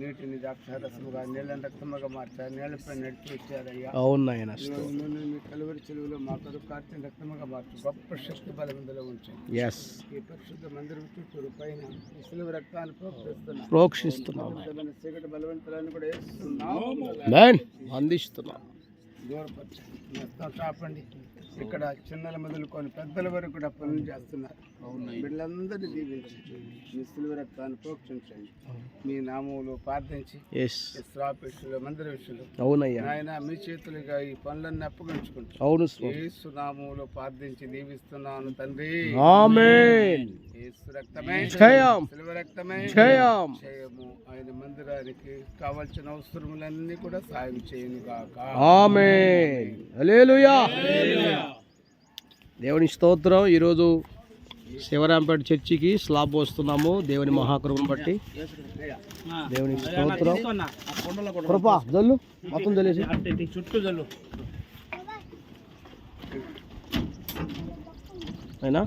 నీటిని ద్రాక్షారసముగా నీళ్ళని రక్తముగా మార్చారు నీళ్ళపై నడిపి వచ్చారయ్యా. అవును నాయన నన్ను మీ కలువరి చెలువులో మా కొరకు కార్తీన రక్తముగా మార్చు. గొప్ప శక్తి బలమందులో ఉంచండి. ఎస్ ఈ పరిశుద్ధ మందిరం చుట్టూరు పైన ఈ సిలువ రక్తాన్ని ప్రోక్షిస్తున్నాం. ప్రోక్షిస్తున్నాం చీకటి బలవంతులను కూడా వేస్తున్నాం అందిస్తున్నాం. దూరపరచండి మొత్తం చాపండి ఇక్కడ చిన్నల మొదలుకొని పెద్దల వరకు కూడా పనులు చేస్తున్నారు. వీళ్ళందరినీ దీవించండి మీ సిలువ రక్తాన్ని ప్రోక్షించండి. మీ నామములు ప్రార్థించి విషయంలో మందిర విషయంలో అవునయ్యా. ఆయన మీ చేతులుగా ఈ పనులన్నీ అప్పగించుకుంటాం అవును ఏసు నామములో ప్రార్థించి దీవిస్తున్నాను తండ్రి. ఆమేన్ రక్తమే. జయం. సిలువ రక్తమే. జయం. జయము ఆయన మందిరానికి కావాల్సిన అవసరములన్నీ కూడా సాయం చేయను గాక. ఆమేన్. హల్లెలూయా. దేవుని స్తోత్రం. ఈరోజు శివరాంపేట చర్చికి స్లాబ్ పోస్తున్నాము. దేవుని మహాకృపను బట్టి. దేవునికి స్తోత్రం. కృప. జల్లు. మొత్తం తెలిసి చుట్టూ జల్లు. అయినా?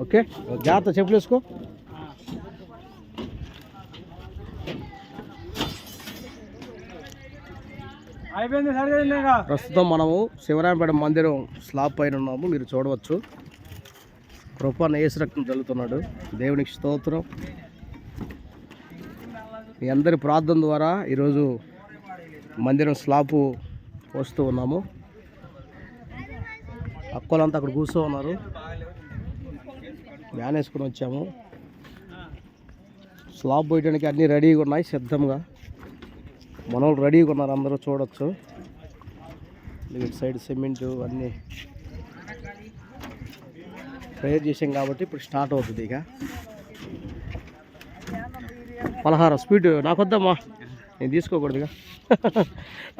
ఓకే. జాగ్రత్త చెప్పులు వేసుకో. ప్రస్తుతం మనము శివరాంపేట మందిరం స్లాబ్ పైన ఉన్నాము మీరు చూడవచ్చు. కృపన్న ఏసు రక్తం చల్లుతున్నాడు. దేవునికి స్తోత్రం. మీ అందరి ప్రార్థన ద్వారా ఈరోజు మందిరం స్లాబ్ పోస్తూ ఉన్నాము. అక్కలంతా అక్కడ కూర్చో ఉన్నారు. వ్యాన్ వేసుకుని వచ్చాము. స్లాబ్ పోయడానికి అన్నీ రెడీగా ఉన్నాయి సిద్ధంగా. మనోళ్ళు రెడీగా ఉన్నారు అందరూ చూడొచ్చు. ఇటు సైడ్ సిమెంట్ అన్నీ ప్రేయర్ చేసాం కాబట్టి ఇప్పుడు స్టార్ట్ అవుతుంది ఇక. పలహారం స్పీడ్ నాకొద్దమ్మా నేను తీసుకోకూడదు ఇక.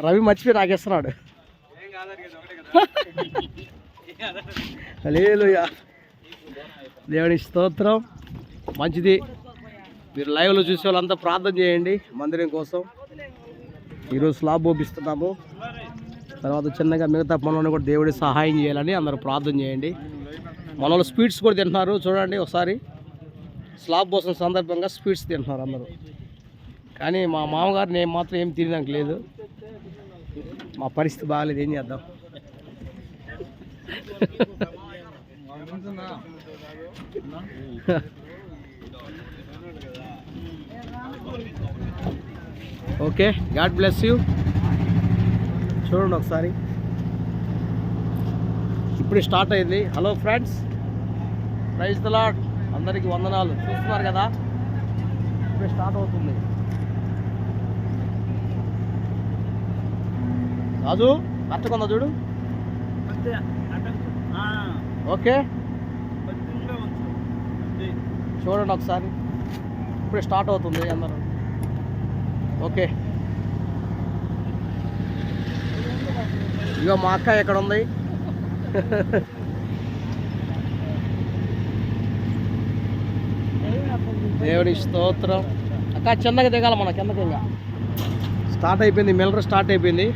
రవి మర్చిపోయి నాకేస్తున్నాడు లేలుయా దేవుని స్తోత్రం. మంచిది. మీరు లైవ్లో చూసే వాళ్ళంతా ప్రార్థన చేయండి. మందిరం కోసం. ఈరోజు స్లాబ్ ఓపిస్తున్నాము. తర్వాత చిన్నగా మిగతా పనులను కూడా దేవుడి సహాయం చేయాలని అందరూ ప్రార్థన చేయండి. మన స్వీట్స్ కూడా తింటున్నారు. చూడండి ఒకసారి. స్లాబ్ పోసిన సందర్భంగా స్వీట్స్ తింటున్నారు అందరూ. కానీ మా మామగారు నేను మాత్రం ఏం తినడానికి లేదు. మా పరిస్థితి బాగాలేదు. ఏం చేద్దాం? Okay God bless you. చూడండి ఒకసారి. ఇప్పుడే స్టార్ట్ అయింది. Hello friends praise the Lord అందరికీ వందనాలు. చూస్తున్నారు కదా? ఇప్పుడే స్టార్ట్ అవుతుంది. రాజు కష్టకుందా చూడు. ఓకే. చూడండి ఒకసారి. ఇప్పుడే స్టార్ట్ అవుతుంది అందరూ. ఓకే. ఇగో మా అక్క ఎక్కడ ఉంది. దేవుడి స్తోత్రం. అక్క చిన్నగా దిగాల మన కిందకి ఇంకా. స్టార్ట్ అయిపోయింది మిల్లర్ స్టార్ట్ అయిపోయింది.